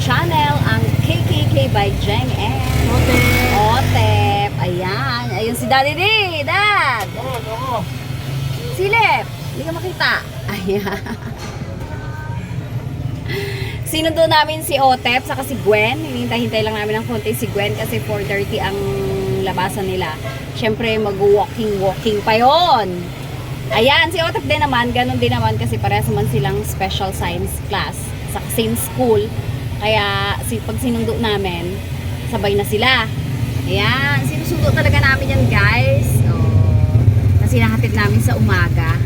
channel, ang KKK by Jeng and Otep. Otep. Ayan. Ayun si Daddy D. Dad. Oo, oo. Silip. Hindi ka makita. Ayan. Sinundo namin si Otep saka si Gwen. Hinihintay-hintay lang namin ng konti si Gwen kasi 4.30 ang labasan nila. Siyempre, mag-walking-walking pa yon. Ayan, si Otep din naman, ganun din naman kasi parehas naman silang special science class sa same school. Kaya si, pag sinundo namin, sabay na sila. Ayan, sinusundo talaga namin yan guys. Oh, kasi nahatid namin sa umaga.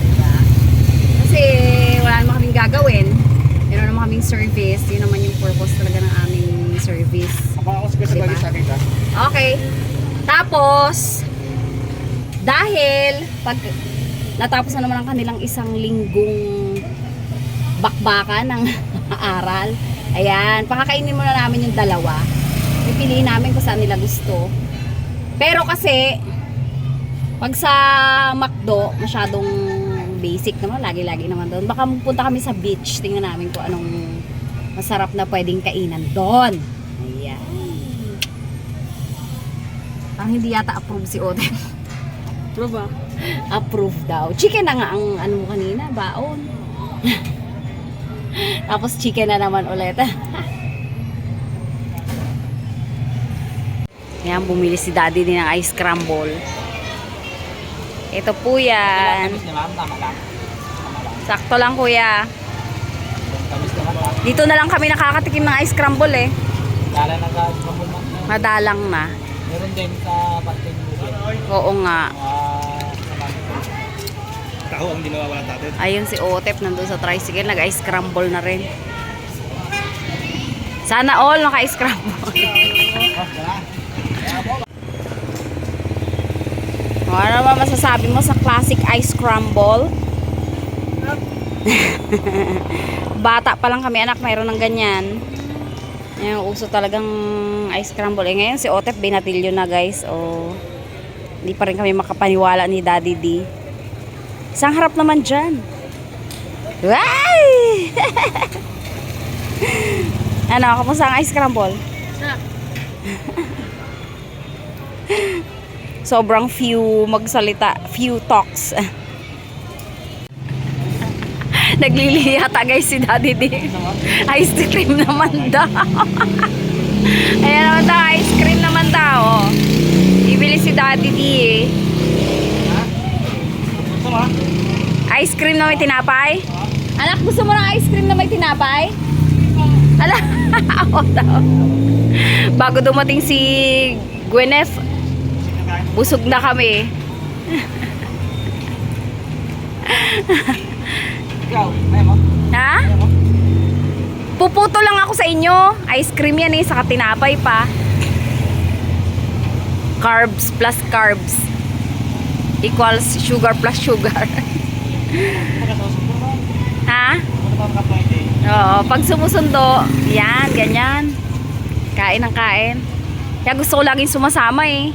Diba? Kasi wala naman kaming gagawin. Meron naman kaming service. Yun naman yung purpose talaga ng aming service. Sa Diba? balik sa akin ka. Okay. Tapos, dahil pag natapos na naman ang kanilang isang linggong bakbakan ng aral, ayan, pakakainin muna namin yung dalawa. Pipiliin namin kung saan nila gusto. Pero kasi, pag sa McDo, masyadong basic naman, lagi-lagi naman doon. Baka punta kami sa beach, tingnan namin kung anong masarap na pwedeng kainan doon. Ayan. Ang hindi yata approve si Oden. Prove ah. approve daw. Chicken na nga ang ano mo kanina, baon. Tapos chicken na naman ulit. Yan, bumili si daddy din ng ice crumble. Ito po yan. Sakto lang kuya. Lang. Dito na lang kami nakakatikim ng ice crumble eh. Madalang na. Meron din sa. Oo nga. Ah. Taho ang dinawawala natin. Ayun si Otep nandun sa tricycle, nag-ice crumble na rin. Sana all naka-ice crumble. Oh, ano naman masasabi mo sa classic ice crumble? Bata pa lang kami anak, mayroon ng ganyan. Yan, uso talagang ice crumble. Eh, ngayon si Otep binatilyo na guys. O, hindi pa rin kami makapaniwala ni Daddy D. Isang harap naman dyan. Wow! ano, kamusta ang ice crumble? sobrang few magsalita, few talks. Naglili yata guys si Daddy D. Ice cream naman daw. Ayan naman daw, ice cream naman daw. Ibili si Daddy D eh. Mo? Ice cream na may tinapay? Anak, gusto mo ng ice cream na may tinapay? Ala, ako daw. Bago dumating si Gwyneth, busog na kami. Ikaw, mo? Ha? Puputo lang ako sa inyo. Ice cream yan eh, saka tinapay pa. Carbs plus carbs equals sugar plus sugar. Ha? Oo, pag sumusundo, yan, ganyan. Kain ng kain. Kaya gusto ko laging sumasama eh.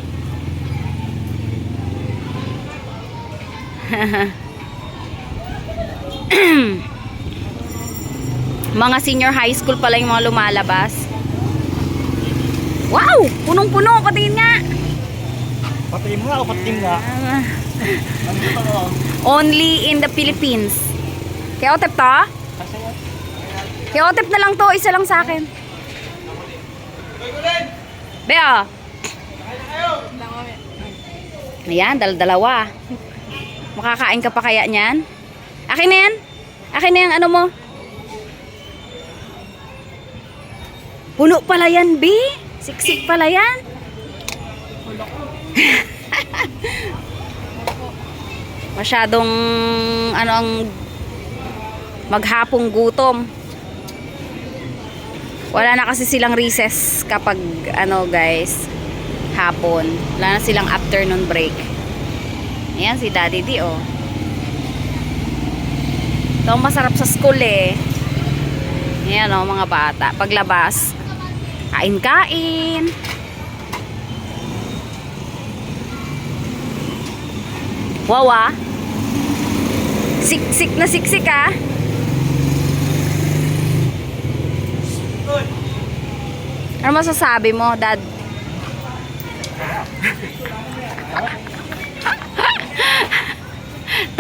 mga senior high school pala yung mga lumalabas. Wow! Punong-puno! Patingin nga! Patingin mo nga o patingin nga? Only in the Philippines. Kaya otep yan. Kaya otep na lang to. Isa lang sa akin. Bea. Ayan, dal dalawa. Makakain ka pa kaya niyan? Akin na yan? Akin na yung ano mo? Puno pala yan, B. Siksik pala yan. Masyadong ano ang maghapong gutom. Wala na kasi silang recess kapag ano guys, hapon. Wala na silang afternoon break. Ayan si Daddy D oh. Ito masarap sa school eh. Ayan oh mga bata. Paglabas, kain-kain. Wow ah. Siksik na siksik ah. Ano masasabi mo, Dad?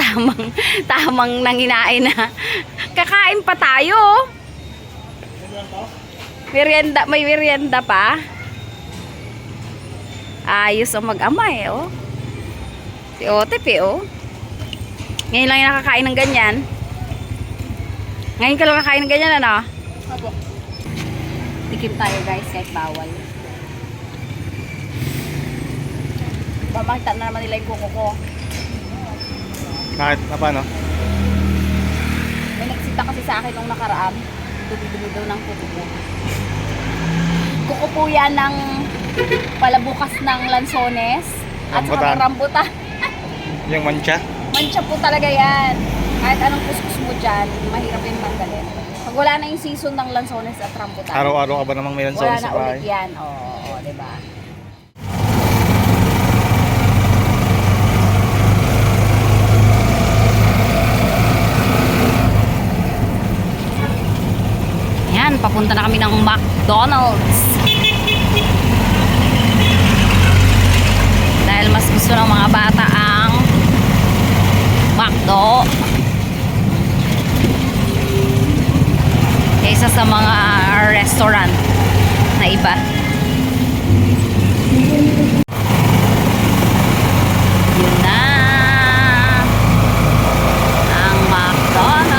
tamang, tamang nanginain na. Kakain pa tayo. Merienda, may merienda pa. Ayos ang mag-ama eh, oh. Si Otep eh, oh. Ngayon lang yung nakakain ng ganyan. Ngayon ka lang nakakain ng ganyan, ano? Tikim tayo guys, kahit bawal. Babangta na naman nila yung kuko ko. Bakit? Na paano? May nagsita kasi sa akin nung nakaraan. Dumi-dumi daw ng kuko ko. Kuko po yan ng palabukas ng lansones. At saka Rambutan. ng rambutan. Yung mancha? Mancha po talaga yan. Kahit anong kuskus mo dyan, mahirap yung tanggalin. Pag wala na yung season ng lansones at rambutan. Araw-araw ka ba namang may Wala lansones na sa ulit bahay? yan. Oo, oo, diba? Yan, papunta na kami ng McDonald's. Dahil mas gusto ng mga bata McDo. Kaysa sa mga restaurant na iba. Yun na ang McDonald's.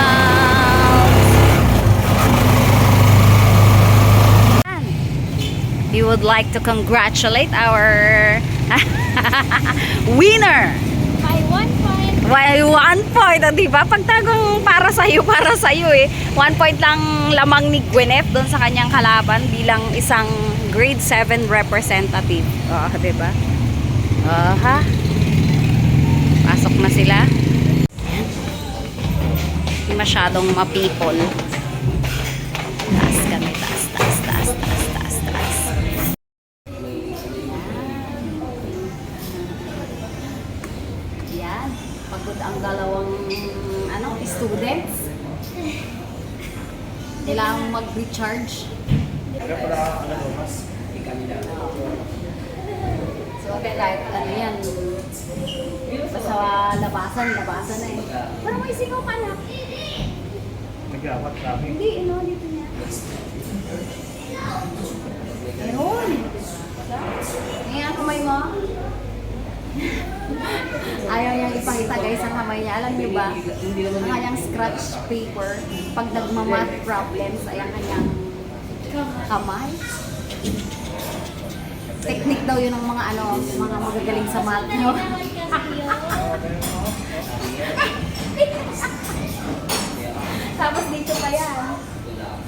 We would like to congratulate our winner. By one Why one point, di ba? Pagtagong para sa iyo, para sa iyo eh. One point lang lamang ni Gwyneth doon sa kanyang kalaban bilang isang grade 7 representative. Oh, di ba? Oh, ha? Pasok na sila. Hindi masyadong ma-people. Taas kami, taas, taas, taas, taas. Kailangan mag-recharge. So, okay, kahit ano yan, basta labasan, labasan na eh. Pero may singaw ka na. Nag-awat kami. Hindi, ano, dito niya. Meron. Ngayon kamay mo. Ayaw niyang ipakita guys ang kamay niya. Alam niyo ba, ang kanyang scratch paper, pag nagmamat problems, ay ang kanyang kamay. Technique daw yun ng mga ano, mga magagaling sa math, no? Tapos dito pa yan.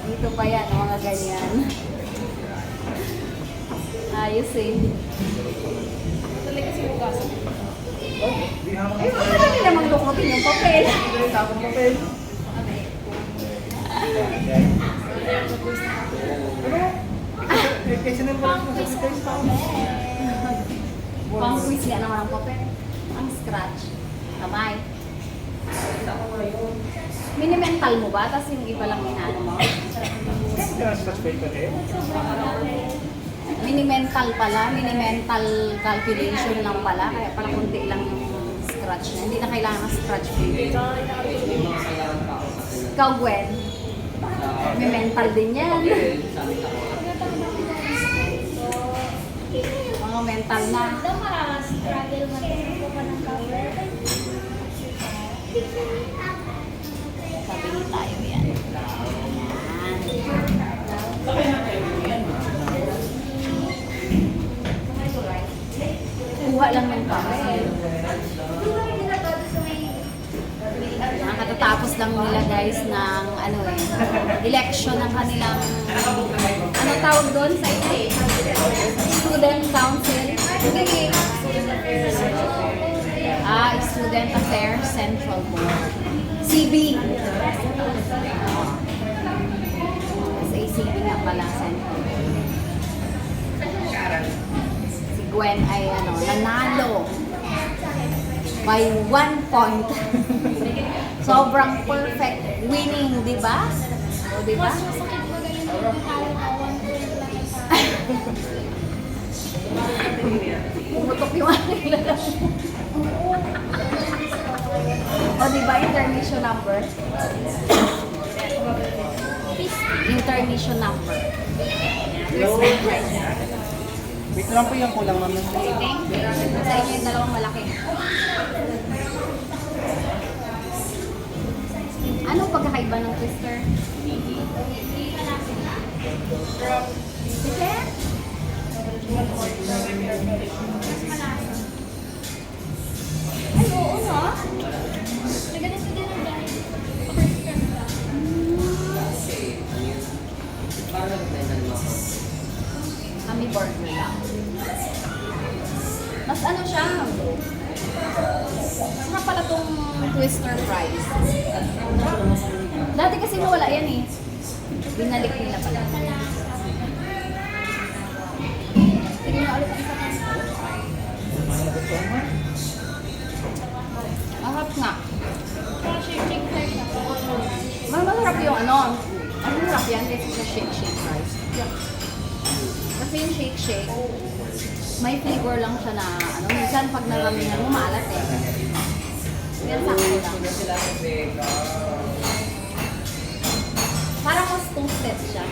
Dito pa yan, mga ganyan. Ayos eh. Tuloy kasi bukas. Eh, huwag na natin namang lukutin yung papel. Tapos papel. Kasi nang wala sa space pa. Pang quiz nga naman ang papel. Ang scratch. Kamay. Minimental mo ba? Tapos yung iba lang inaano mo? Sa paper eh. Minimental pala. Minimental calculation lang pala. Kaya pala kunti lang yung scratch na. Hindi na kailangan ng scratch paper. Ikaw, Gwen. May mental din yan. Mga mental na. Daw struggle matuto pa ng cover. Sabi niyo tayo yan. Kuha lang ng papel. Ang katatapos lang nila guys ng ano eh, election ng kanilang ano tawag doon sa eh, student council. Ah, Student Affairs Central Board. CB. Sa ACB nga pala Central Board. Si Gwen ay ano, nanalo by one point. Sobrang perfect winning, di ba? O, di ba? Mas masakit ba ganyan kung talo ka one point lang ang Pumutok yung aking lalaki. o, di ba intermission number? Intermission number. Name price niya. Wait lang po yung kulang. Okay, thank you. Sa inyo yung dalawang malaki. Anong pagkakaiba ng twister? Sige. Ay, oo no? Ganito din ang dahil. Kami burger lang. Mas ano siya? Masarap pala tong twister fries. Dati kasi wala yan eh. Binalik nila pala. Tingnan ulit ang isa pa. Masarap nga. Mas masarap yung ano. Mas masarap yan kasi sa shake shake fries. Kasi yung shake shake, may flavor lang siya na ano. Minsan pag naramihan mo, maalat eh. Yan sa akin lang. Parang mas toasted siya.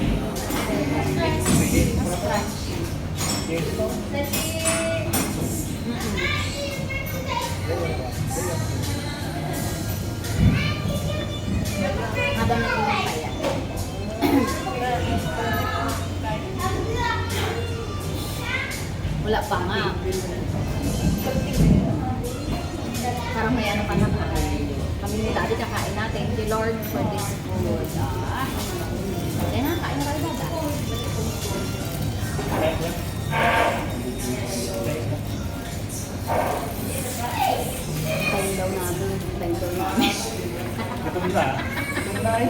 Mas crunchy. Habang nag-iwan yan. Wala pa nga. Lord for this food. Ah. Yan na, kain na tayo Dada. Time daw namin. Time daw namin. Gutom na. Gutom na eh.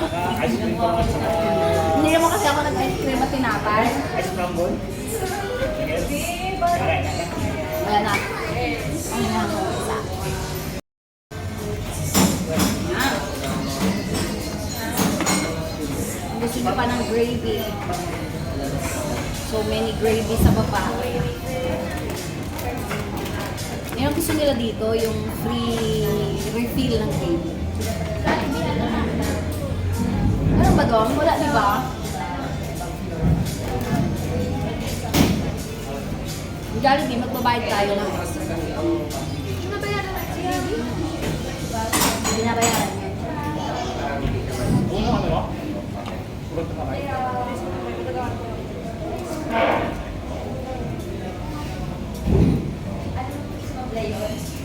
Naka-ice cream ako sa Hindi naman kasi ako nag-ice cream at tinapay. ice crumble. Kakain na. Ayan na. Ang gravy. So many gravy sa baba. Yan ang gusto nila dito, yung free refill ng gravy. Ano ba doon? Wala, di ba? Jollibee, magbabayad tayo ng extra. Binabayaran Kulot na kamay. Excuse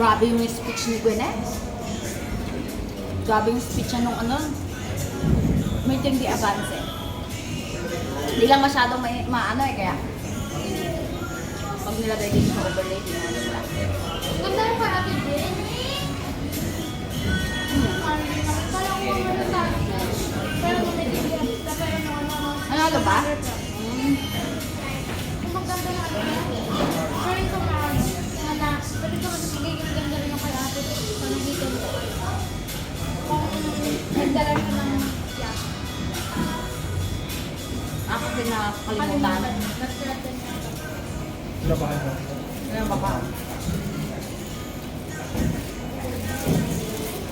Grabe yung speech ni Gwyneth. Grabe yung speech niya nung ano. May di avance eh. Hindi lang masyadong may, maano eh, kaya pag nilagay dito sa overlay, di naman wala. Ganda yung parati din. Ano tayo. Nagdala ka ng yak. Ako din nakakalimutan. Nagdala niya. Labahan mo. Ano ba ba?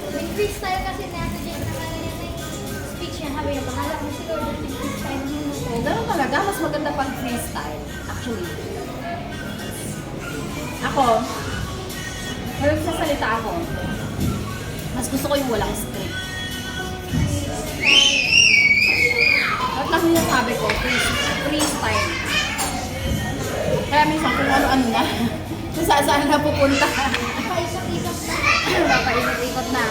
May freestyle kasi na ate Jen na niya na speech niya. Habi na bahala mo si Lord yung freestyle mo. Oh, ganun talaga. Mas maganda pag freestyle. Actually. Ako, pero sasalita ako. Mas gusto ko yung walang script. Lang yung sabi ko, free- freestyle. Kaya minsan kung ano-ano na, kung saan-saan na pupunta. Paisap-isap na. Papaikot-ikot na.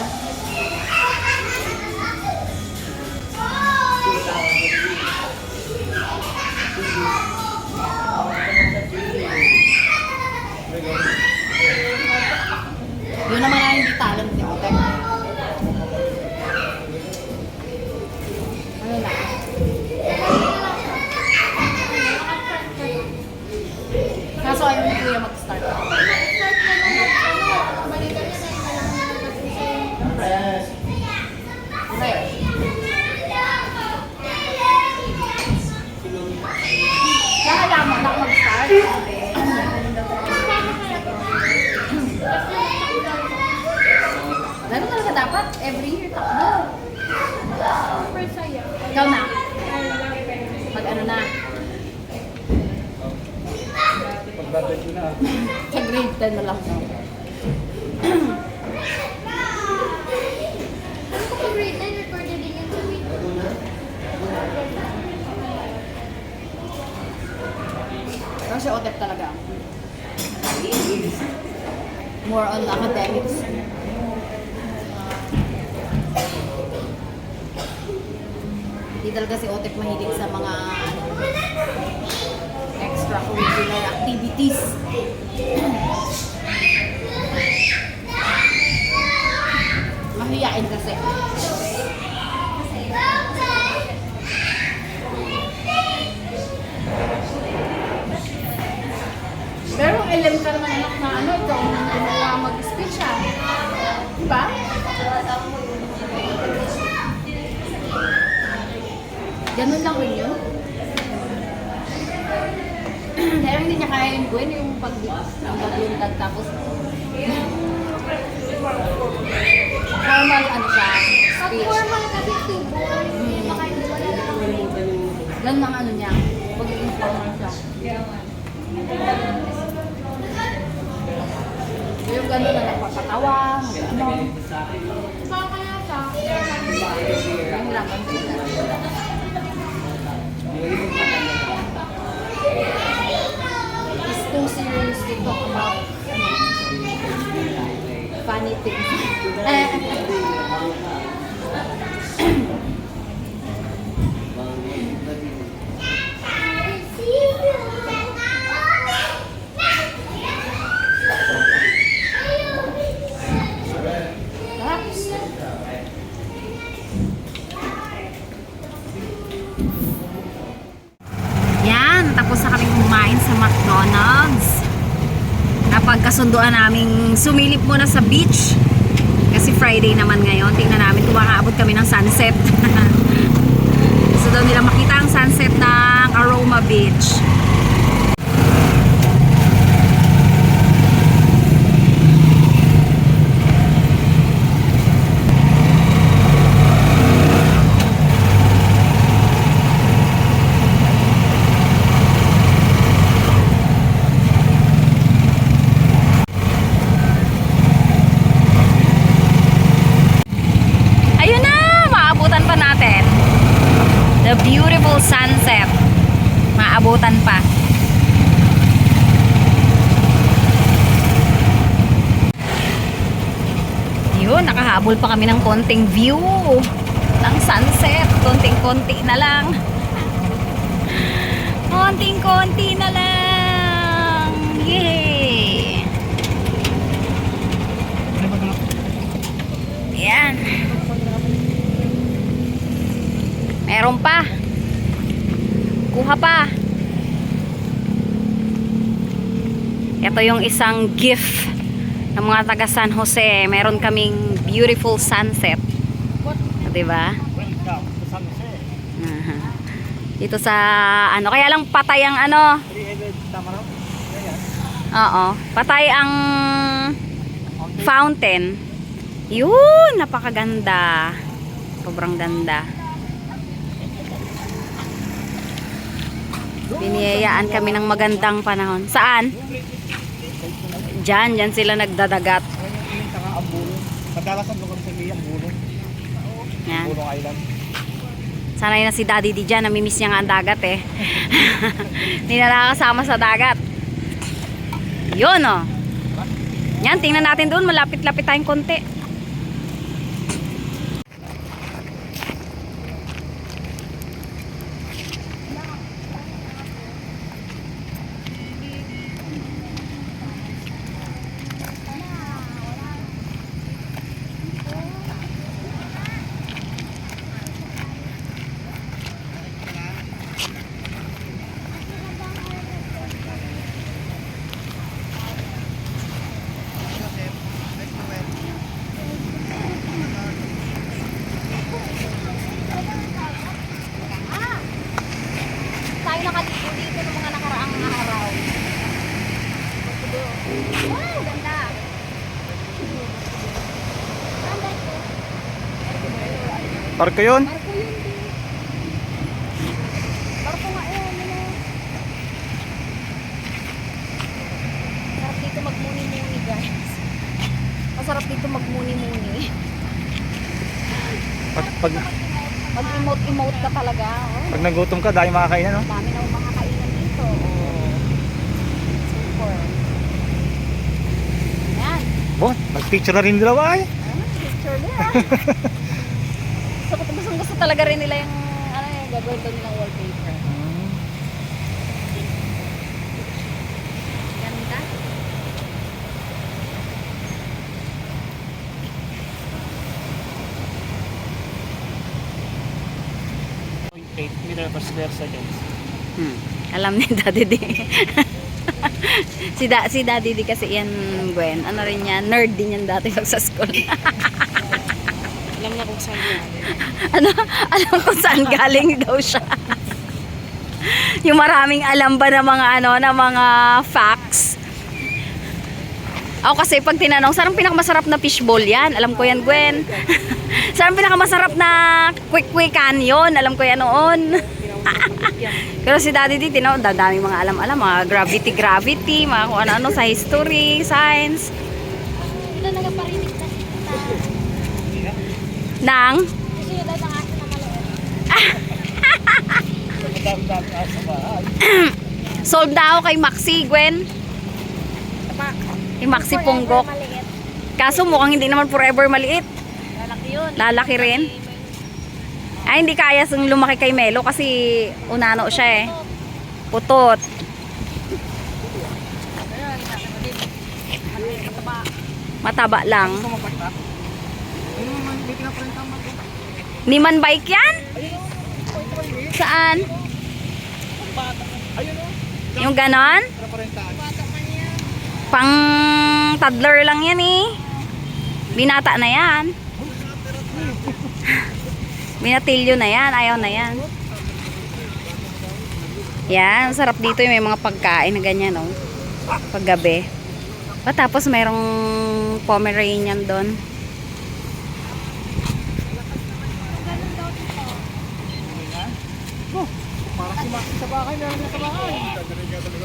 10 na lang daw. Kasi OTEP talaga. More on academics. Hindi talaga si OTEP mahilig sa mga ano, extracurricular activities. Mahiyain kasi. Pero alam ka naman anak na ano, ikaw ang gumawa mag-speech ha. Diba? Ganun lang rin yun. Hindi niya kaya yung yung pag ang paglundag tapos formal ano siya, Pag speech. formal kasi tubo. Ganun ang ano niya, pagiging formal siya. Yung gano'n na nagpapatawa, ano, Baka kaya siya. yung lang, ganun sila. It's too to talk about funny things. Perhaps. Yan, tapos na kaming kumain sa McDonald's. Napagkasunduan naming sumilip muna sa beach. Kasi Friday naman ngayon. Tingnan namin kung makaabot kami ng sunset. Gusto daw nila makita ang sunset ng Aroma Beach. Ayun na! Maabutan pa natin. The beautiful sunset. Maabutan pa. Yun, nakahabol pa kami ng konting view ng sunset. Konting-konti na lang. Konting-konti na lang. Yay! Ayan. Meron pa. Kuha pa. Ito yung isang gift ng mga taga San Jose. Meron kaming beautiful sunset. Di ba? Jose. Aha. Dito sa ano, kaya lang patay ang ano. Oo, patay ang fountain. Yun, napakaganda. Sobrang ganda. Biniyayaan kami ng magandang panahon. Saan? Diyan, diyan sila nagdadagat. Kadalasan lugar sa may ang bulong. Yan. Bulong Island. Sanay na si Daddy di dyan. Namimiss niya nga ang dagat eh. Hindi na nakakasama sa dagat. Yun oh. Yan, tingnan natin doon. Malapit-lapit tayong konti. Tayo nakalipo dito ng mga nakaraang araw. Wow, ganda. Parko yun? Barko yun. Barko nga yun, ano. Sarap dito magmuni-muni, guys. Masarap dito magmuni-muni. Pag, pag, Mag-emote-emote ka talaga, oh. pag nagutom ka, dahil makakain no? Dami na mga kainan dito. Oh. Super. Yan. Bo, nag-picture na rin dalawa ay. Ano, picture nila. talaga rin nila yung, ano yung gagawin doon nilang wallpaper. Ganda. Eight meter per seconds. Hmm. Alam ni Daddy D. si, da, si Daddy D kasi yan, Gwen. Ano rin yan? Nerd din yan dati pag sa school. Kung saan yan. ano, alam kung saan galing daw siya. yung maraming alam ba ng mga ano, ng mga facts. Ako kasi pag tinanong, saan ang pinakamasarap na fishball yan? Alam ko yan, Gwen. saan ang pinakamasarap na quick-quickan yun? Alam ko yan noon. Pero si Daddy D, tinawag, daming mga alam-alam, mga gravity-gravity, mga kung ano-ano sa history, science. Ito nagparinig na bahay. sold na ako kay Maxi, Gwen. Kay Maxi Punggok. Kaso mukhang hindi naman forever maliit. Lalaki yun. Lalaki rin. Ay, hindi kaya sung lumaki kay Melo kasi unano siya eh. Putot. Mataba lang. Niman bike yan? Saan? Yung ganon? Pang toddler lang yan eh. Binata na yan. Binatilyo na yan. Ayaw na yan. Yan. Sarap dito yung may mga pagkain na ganyan, no? Paggabi. Pa, tapos mayroong Pomeranian doon. Para si Maxi sa bahay, meron na sa bahay.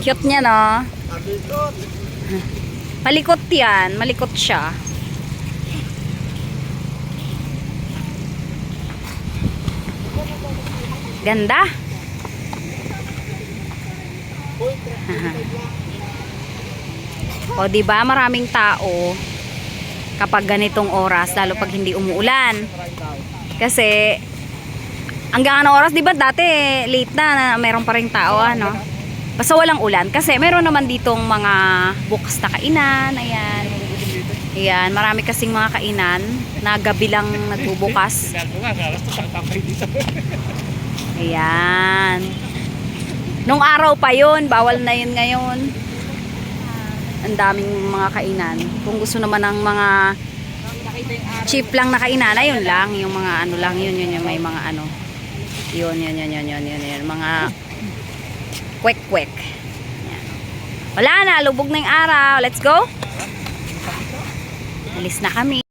Cute niya, no? Malikot yan. Malikot siya. Ganda. o, di ba maraming tao kapag ganitong oras, lalo pag hindi umuulan. Kasi, hanggang anong oras, di ba dati late na, na meron pa rin tao, ano? Basta walang ulan. Kasi meron naman ditong mga bukas na kainan. Ayan. Ayan. Marami kasing mga kainan na gabi lang nagbubukas. Ayan. Nung araw pa yun, bawal na yun ngayon. Ang daming mga kainan. Kung gusto naman ng mga cheap lang na kainan, ayun lang. Yung mga ano lang, yun, yun, yung may mga ano. Yun, yun, yun, yun, yun, yun, yun. Mga kwek-kwek. Wala na, lubog na yung araw. Let's go. Alis na kami.